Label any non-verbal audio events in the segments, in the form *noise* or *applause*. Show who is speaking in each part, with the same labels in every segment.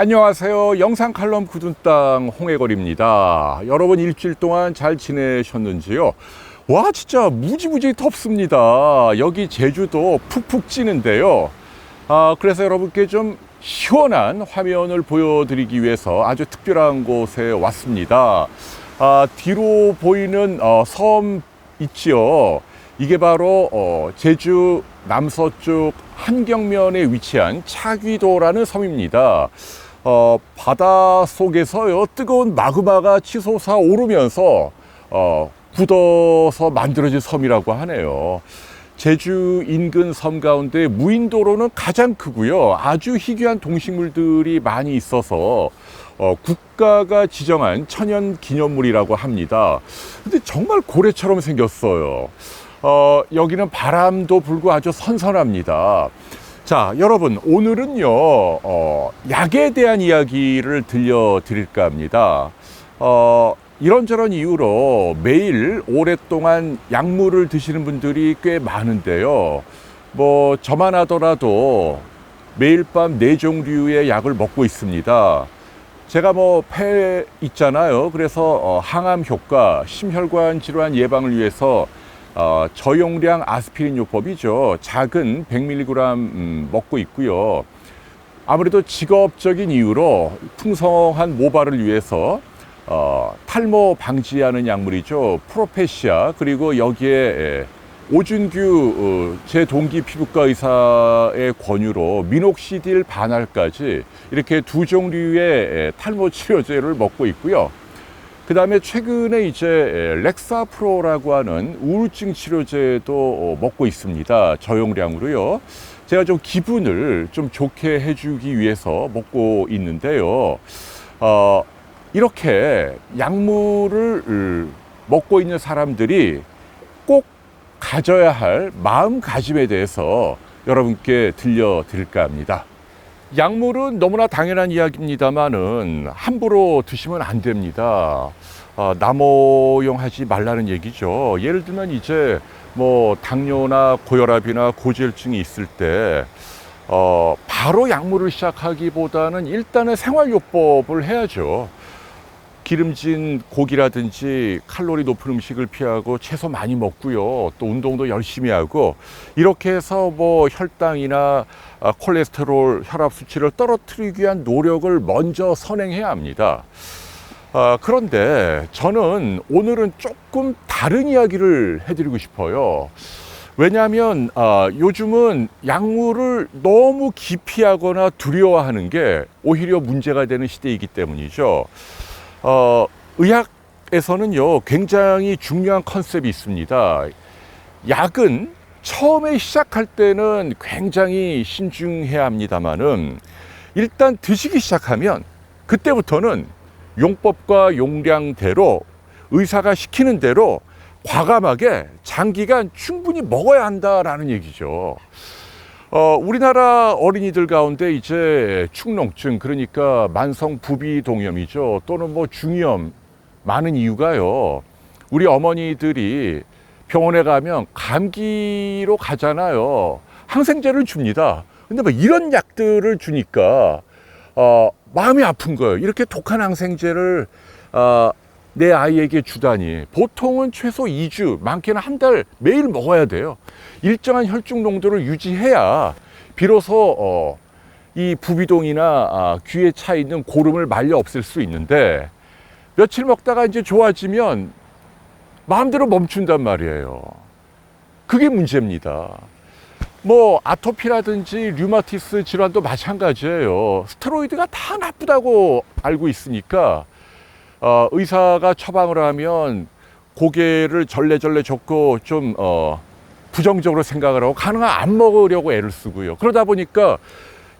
Speaker 1: 안녕하세요. 영상 칼럼 굳은 땅 홍해걸입니다. 여러분 일주일 동안 잘 지내셨는지요? 와 진짜 무지무지 덥습니다. 여기 제주도 푹푹 찌는데요. 아, 그래서 여러분께 좀 시원한 화면을 보여드리기 위해서 아주 특별한 곳에 왔습니다. 아, 뒤로 보이는 어, 섬 있지요. 이게 바로 어, 제주 남서쪽 한경면에 위치한 차귀도라는 섬입니다. 어, 바다 속에서요 뜨거운 마그마가 치솟아 오르면서 어, 굳어서 만들어진 섬이라고 하네요. 제주 인근 섬 가운데 무인도로는 가장 크고요. 아주 희귀한 동식물들이 많이 있어서 어, 국가가 지정한 천연 기념물이라고 합니다. 근데 정말 고래처럼 생겼어요. 어, 여기는 바람도 불고 아주 선선합니다. 자, 여러분, 오늘은요, 어, 약에 대한 이야기를 들려드릴까 합니다. 어, 이런저런 이유로 매일 오랫동안 약물을 드시는 분들이 꽤 많은데요. 뭐, 저만 하더라도 매일 밤 네 종류의 약을 먹고 있습니다. 제가 뭐 폐 있잖아요. 그래서 어, 항암 효과, 심혈관 질환 예방을 위해서 어, 저용량 아스피린 요법이죠. 작은 100mg 음, 먹고 있고요. 아무래도 직업적인 이유로 풍성한 모발을 위해서 어, 탈모 방지하는 약물이죠. 프로페시아 그리고 여기에 예, 오준규 어, 제 동기 피부과 의사의 권유로 미녹시딜 반알까지 이렇게 두 종류의 예, 탈모 치료제를 먹고 있고요. 그 다음에 최근에 이제 예, 렉사 프로라고 하는 우울증 치료제도 어, 먹고 있습니다. 저용량으로요. 제가 좀 기분을 좀 좋게 해주기 위해서 먹고 있는데요. 어, 이렇게 약물을 음, 먹고 있는 사람들이 꼭 가져야 할 마음가짐에 대해서 여러분께 들려드릴까 합니다. 약물은 너무나 당연한 이야기입니다만은 함부로 드시면 안 됩니다. 어, 남오용하지 말라는 얘기죠. 예를 들면 이제 뭐 당뇨나 고혈압이나 고지혈증이 있을 때 어, 바로 약물을 시작하기보다는 일단은 생활요법을 해야죠. 기름진 고기라든지 칼로리 높은 음식을 피하고 채소 많이 먹고요. 또 운동도 열심히 하고 이렇게 해서 뭐 혈당이나 아, 콜레스테롤, 혈압 수치를 떨어뜨리기 위한 노력을 먼저 선행해야 합니다. 아, 그런데 저는 오늘은 조금 다른 이야기를 해드리고 싶어요. 왜냐하면 아, 요즘은 약물을 너무 기피하거나 두려워하는 게 오히려 문제가 되는 시대이기 때문이죠. 어, 의학에서는요, 굉장히 중요한 컨셉이 있습니다. 약은 처음에 시작할 때는 굉장히 신중해야 합니다만은 일단 드시기 시작하면 그때부터는 용법과 용량대로 의사가 시키는 대로 과감하게 장기간 충분히 먹어야 한다라는 얘기죠. 어, 우리나라 어린이들 가운데 이제 축농증 그러니까 만성 부비 동염이죠. 또는 뭐 중이염 많은 이유가요. 우리 어머니들이 병원에 가면 감기로 가잖아요. 항생제를 줍니다. 근데 뭐 이런 약들을 주니까 어, 마음이 아픈 거예요. 이렇게 독한 항생제를 어, 내 아이에게 주다니 보통은 최소 2주, 많게는 한 달 매일 먹어야 돼요. 일정한 혈중 농도를 유지해야 비로소 어, 이 부비동이나 아, 귀에 차 있는 고름을 말려 없앨 수 있는데 며칠 먹다가 이제 좋아지면 마음대로 멈춘단 말이에요. 그게 문제입니다. 뭐 아토피라든지 류마티스 질환도 마찬가지예요. 스테로이드가 다 나쁘다고 알고 있으니까 어, 의사가 처방을 하면 고개를 절레절레 젓고 좀 어, 부정적으로 생각을 하고 가능한 안 먹으려고 애를 쓰고요. 그러다 보니까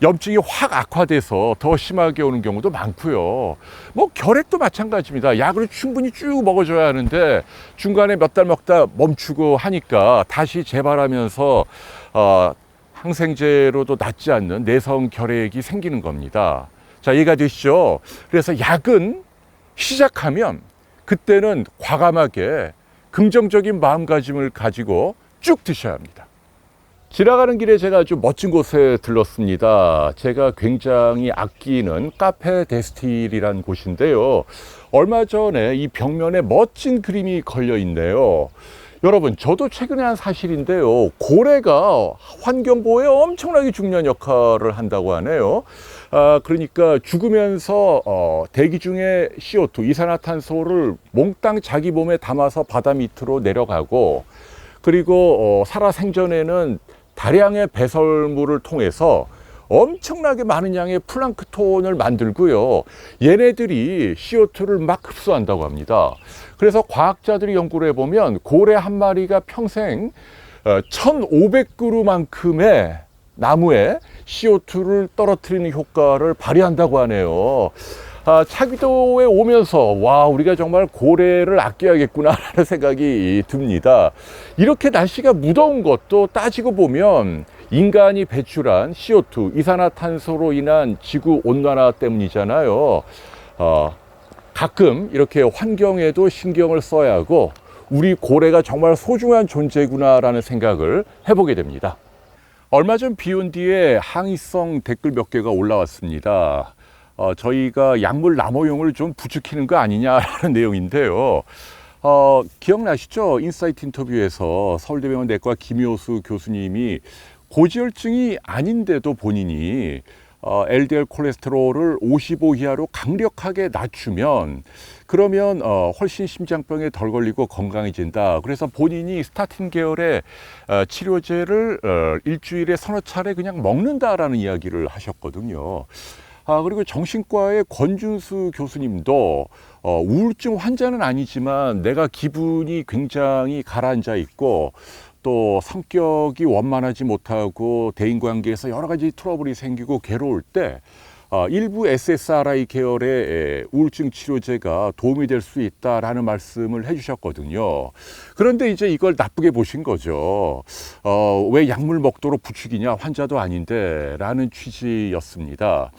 Speaker 1: 염증이 확 악화돼서 더 심하게 오는 경우도 많고요. 뭐 결핵도 마찬가지입니다. 약을 충분히 쭉 먹어줘야 하는데 중간에 몇 달 먹다 멈추고 하니까 다시 재발하면서 어, 항생제로도 낫지 않는 내성 결핵이 생기는 겁니다. 자, 이해가 되시죠? 그래서 약은 시작하면 그때는 과감하게 긍정적인 마음가짐을 가지고 쭉 드셔야 합니다. 지나가는 길에 제가 아주 멋진 곳에 들렀습니다. 제가 굉장히 아끼는 카페 데스틸이란 곳인데요. 얼마 전에 이 벽면에 멋진 그림이 걸려 있네요. 여러분, 저도 최근에 한 사실인데요. 고래가 환경보호에 엄청나게 중요한 역할을 한다고 하네요. 아, 그러니까 죽으면서 어, 대기 중에 CO2, 이산화탄소를 몽땅 자기 몸에 담아서 바다 밑으로 내려가고 그리고 어, 살아 생전에는 다량의 배설물을 통해서 엄청나게 많은 양의 플랑크톤을 만들고요. 얘네들이 CO2를 막 흡수한다고 합니다. 그래서 과학자들이 연구를 해보면 고래 한 마리가 평생 1,500그루만큼의 나무에 CO2를 떨어뜨리는 효과를 발휘한다고 하네요. 아, 차기도에 오면서 와 우리가 정말 고래를 아껴야겠구나라는 *laughs* 생각이 듭니다. 이렇게 날씨가 무더운 것도 따지고 보면 인간이 배출한 CO2 이산화탄소로 인한 지구 온난화 때문이잖아요. 어, 가끔 이렇게 환경에도 신경을 써야 하고 우리 고래가 정말 소중한 존재구나라는 생각을 해보게 됩니다. 얼마 전 비온 뒤에 항의성 댓글 몇 개가 올라왔습니다. 어, 저희가 약물 남호용을 좀 부추기는 거 아니냐라는 *laughs* 내용인데요. 어, 기억나시죠? 인사이트 인터뷰에서 서울대병원 내과 김효수 교수님이 고지혈증이 아닌데도 본인이 어, LDL 콜레스테롤을 55 이하로 강력하게 낮추면 그러면 어, 훨씬 심장병에 덜 걸리고 건강해진다. 그래서 본인이 스타틴 계열의 어, 치료제를 어, 일주일에 서너 차례 그냥 먹는다라는 이야기를 하셨거든요. 아, 그리고 정신과의 권준수 교수님도 어, 우울증 환자는 아니지만 내가 기분이 굉장히 가라앉아 있고 또 성격이 원만하지 못하고 대인관계에서 여러 가지 트러블이 생기고 괴로울 때 어, 일부 SSRI 계열의 에, 우울증 치료제가 도움이 될 수 있다라는 말씀을 해주셨거든요. 그런데 이제 이걸 나쁘게 보신 거죠. 어, 왜 약물 먹도록 부추기냐 환자도 아닌데라는 취지였습니다.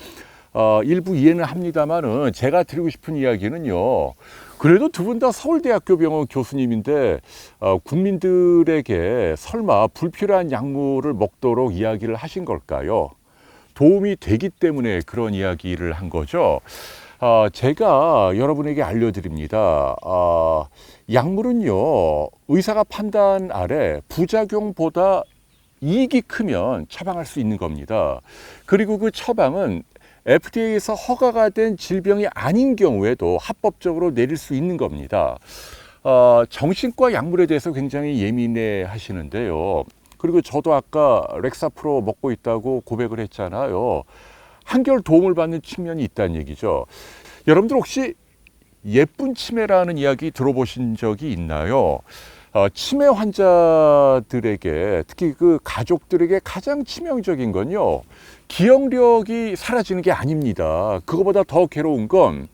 Speaker 1: 어, 일부 이해는 합니다만은 제가 드리고 싶은 이야기는요. 그래도 두 분 다 서울대학교 병원 교수님인데 어, 국민들에게 설마 불필요한 약물을 먹도록 이야기를 하신 걸까요? 도움이 되기 때문에 그런 이야기를 한 거죠. 어, 제가 여러분에게 알려드립니다. 어, 약물은요, 의사가 판단 아래 부작용보다 이익이 크면 처방할 수 있는 겁니다. 그리고 그 처방은 FDA에서 허가가 된 질병이 아닌 경우에도 합법적으로 내릴 수 있는 겁니다. 어, 정신과 약물에 대해서 굉장히 예민해 하시는데요. 그리고 저도 아까 렉사프로 먹고 있다고 고백을 했잖아요. 한결 도움을 받는 측면이 있다는 얘기죠. 여러분들 혹시 예쁜 치매라는 이야기 들어보신 적이 있나요? 어, 치매 환자들에게 특히 그 가족들에게 가장 치명적인 건요. 기억력이 사라지는 게 아닙니다. 그거보다 더 괴로운 건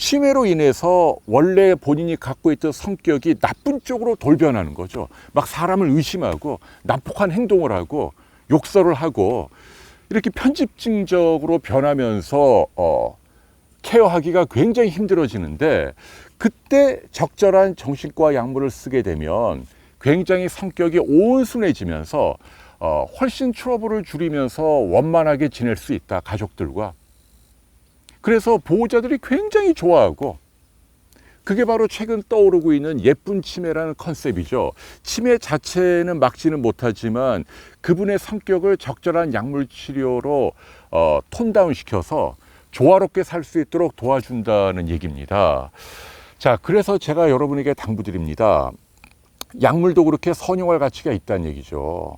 Speaker 1: 치매로 인해서 원래 본인이 갖고 있던 성격이 나쁜 쪽으로 돌변하는 거죠. 막 사람을 의심하고 난폭한 행동을 하고 욕설을 하고 이렇게 편집증적으로 변하면서 어, 케어하기가 굉장히 힘들어지는데 그때 적절한 정신과 약물을 쓰게 되면 굉장히 성격이 온순해지면서 어, 훨씬 트러블을 줄이면서 원만하게 지낼 수 있다 가족들과 그래서 보호자들이 굉장히 좋아하고 그게 바로 최근 떠오르고 있는 예쁜 치매라는 컨셉이죠. 치매 자체는 막지는 못하지만 그분의 성격을 적절한 약물 치료로 어, 톤다운 시켜서 조화롭게 살 수 있도록 도와준다는 얘기입니다. 자, 그래서 제가 여러분에게 당부드립니다. 약물도 그렇게 선용할 가치가 있다는 얘기죠.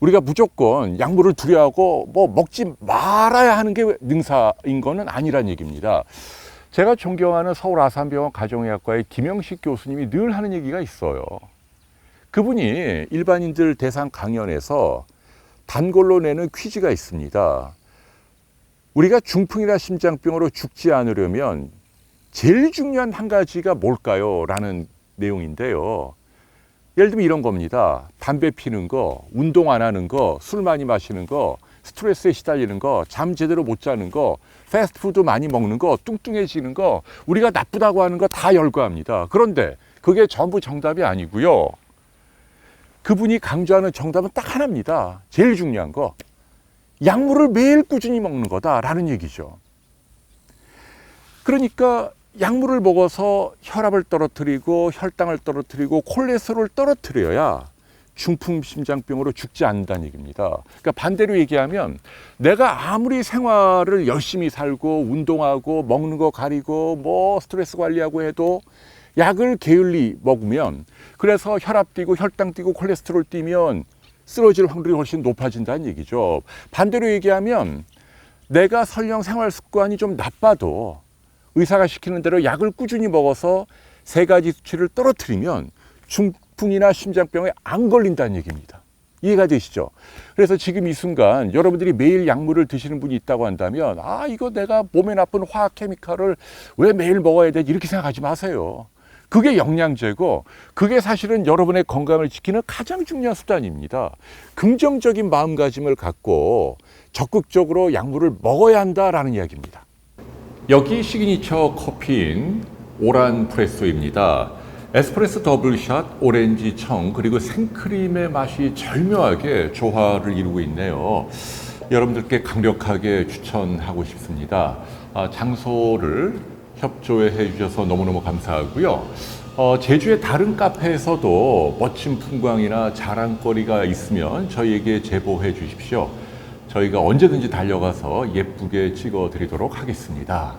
Speaker 1: 우리가 무조건 약물을 두려워하고 뭐 먹지 말아야 하는 게 능사인 거는 아니란 얘기입니다. 제가 존경하는 서울 아산병원 가정의학과의 김영식 교수님이 늘 하는 얘기가 있어요. 그분이 일반인들 대상 강연에서 단골로 내는 퀴즈가 있습니다. 우리가 중풍이나 심장병으로 죽지 않으려면 제일 중요한 한 가지가 뭘까요? 라는 내용인데요. 예를 들면 이런 겁니다. 담배 피는 거, 운동 안 하는 거, 술 많이 마시는 거, 스트레스에 시달리는 거, 잠 제대로 못 자는 거, 패스트푸드 많이 먹는 거, 뚱뚱해지는 거, 우리가 나쁘다고 하는 거 다 열거합니다. 그런데 그게 전부 정답이 아니고요. 그분이 강조하는 정답은 딱 하나입니다. 제일 중요한 거. 약물을 매일 꾸준히 먹는 거다라는 얘기죠. 그러니까 약물을 먹어서 혈압을 떨어뜨리고 혈당을 떨어뜨리고 콜레스테롤을 떨어뜨려야 중풍 심장병으로 죽지 않는다는 얘기입니다. 그러니까 반대로 얘기하면 내가 아무리 생활을 열심히 살고 운동하고 먹는 거 가리고 뭐 스트레스 관리하고 해도 약을 게을리 먹으면 그래서 혈압 뛰고 혈당 뛰고 콜레스테롤 뛰면 쓰러질 확률이 훨씬 높아진다는 얘기죠. 반대로 얘기하면 내가 설령 생활 습관이 좀 나빠도 의사가 시키는 대로 약을 꾸준히 먹어서 세 가지 수치를 떨어뜨리면 중풍이나 심장병에 안 걸린다는 얘기입니다. 이해가 되시죠? 그래서 지금 이 순간 여러분들이 매일 약물을 드시는 분이 있다고 한다면 아 이거 내가 몸에 나쁜 화학 케미칼을 왜 매일 먹어야 되지 이렇게 생각하지 마세요. 그게 영양제고 그게 사실은 여러분의 건강을 지키는 가장 중요한 수단입니다. 긍정적인 마음가짐을 갖고 적극적으로 약물을 먹어야 한다라는 이야기입니다. 여기 시그니처 커피인 오란 프레소입니다. 에스프레소 더블샷, 오렌지 청, 그리고 생크림의 맛이 절묘하게 조화를 이루고 있네요. 여러분들께 강력하게 추천하고 싶습니다. 아, 장소를 협조해 주셔서 너무너무 감사하고요. 어, 제주의 다른 카페에서도 멋진 풍광이나 자랑거리가 있으면 저희에게 제보해 주십시오. 저희가 언제든지 달려가서 예쁘게 찍어 드리도록 하겠습니다.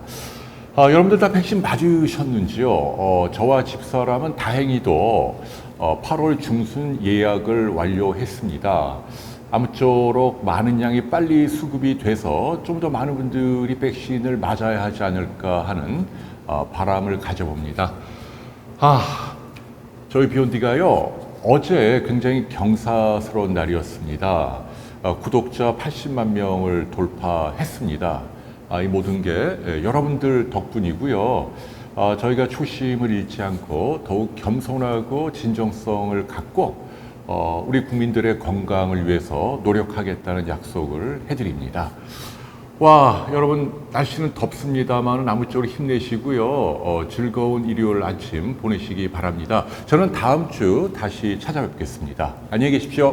Speaker 1: 아, 여러분들 다 백신 맞으셨는지요? 어, 저와 집사람은 다행히도 어, 8월 중순 예약을 완료했습니다. 아무쪼록 많은 양이 빨리 수급이 돼서 좀 더 많은 분들이 백신을 맞아야 하지 않을까 하는 어, 바람을 가져봅니다. 아, 저희 비욘디가요 어제 굉장히 경사스러운 날이었습니다. 어, 구독자 80만 명을 돌파했습니다. 아, 이 모든 게 예, 여러분들 덕분이고요. 아, 저희가 초심을 잃지 않고 더욱 겸손하고 진정성을 갖고 어, 우리 국민들의 건강을 위해서 노력하겠다는 약속을 해드립니다. 와, 여러분, 날씨는 덥습니다만 아무쪼록 힘내시고요. 어, 즐거운 일요일 아침 보내시기 바랍니다. 저는 다음 주 다시 찾아뵙겠습니다. 안녕히 계십시오.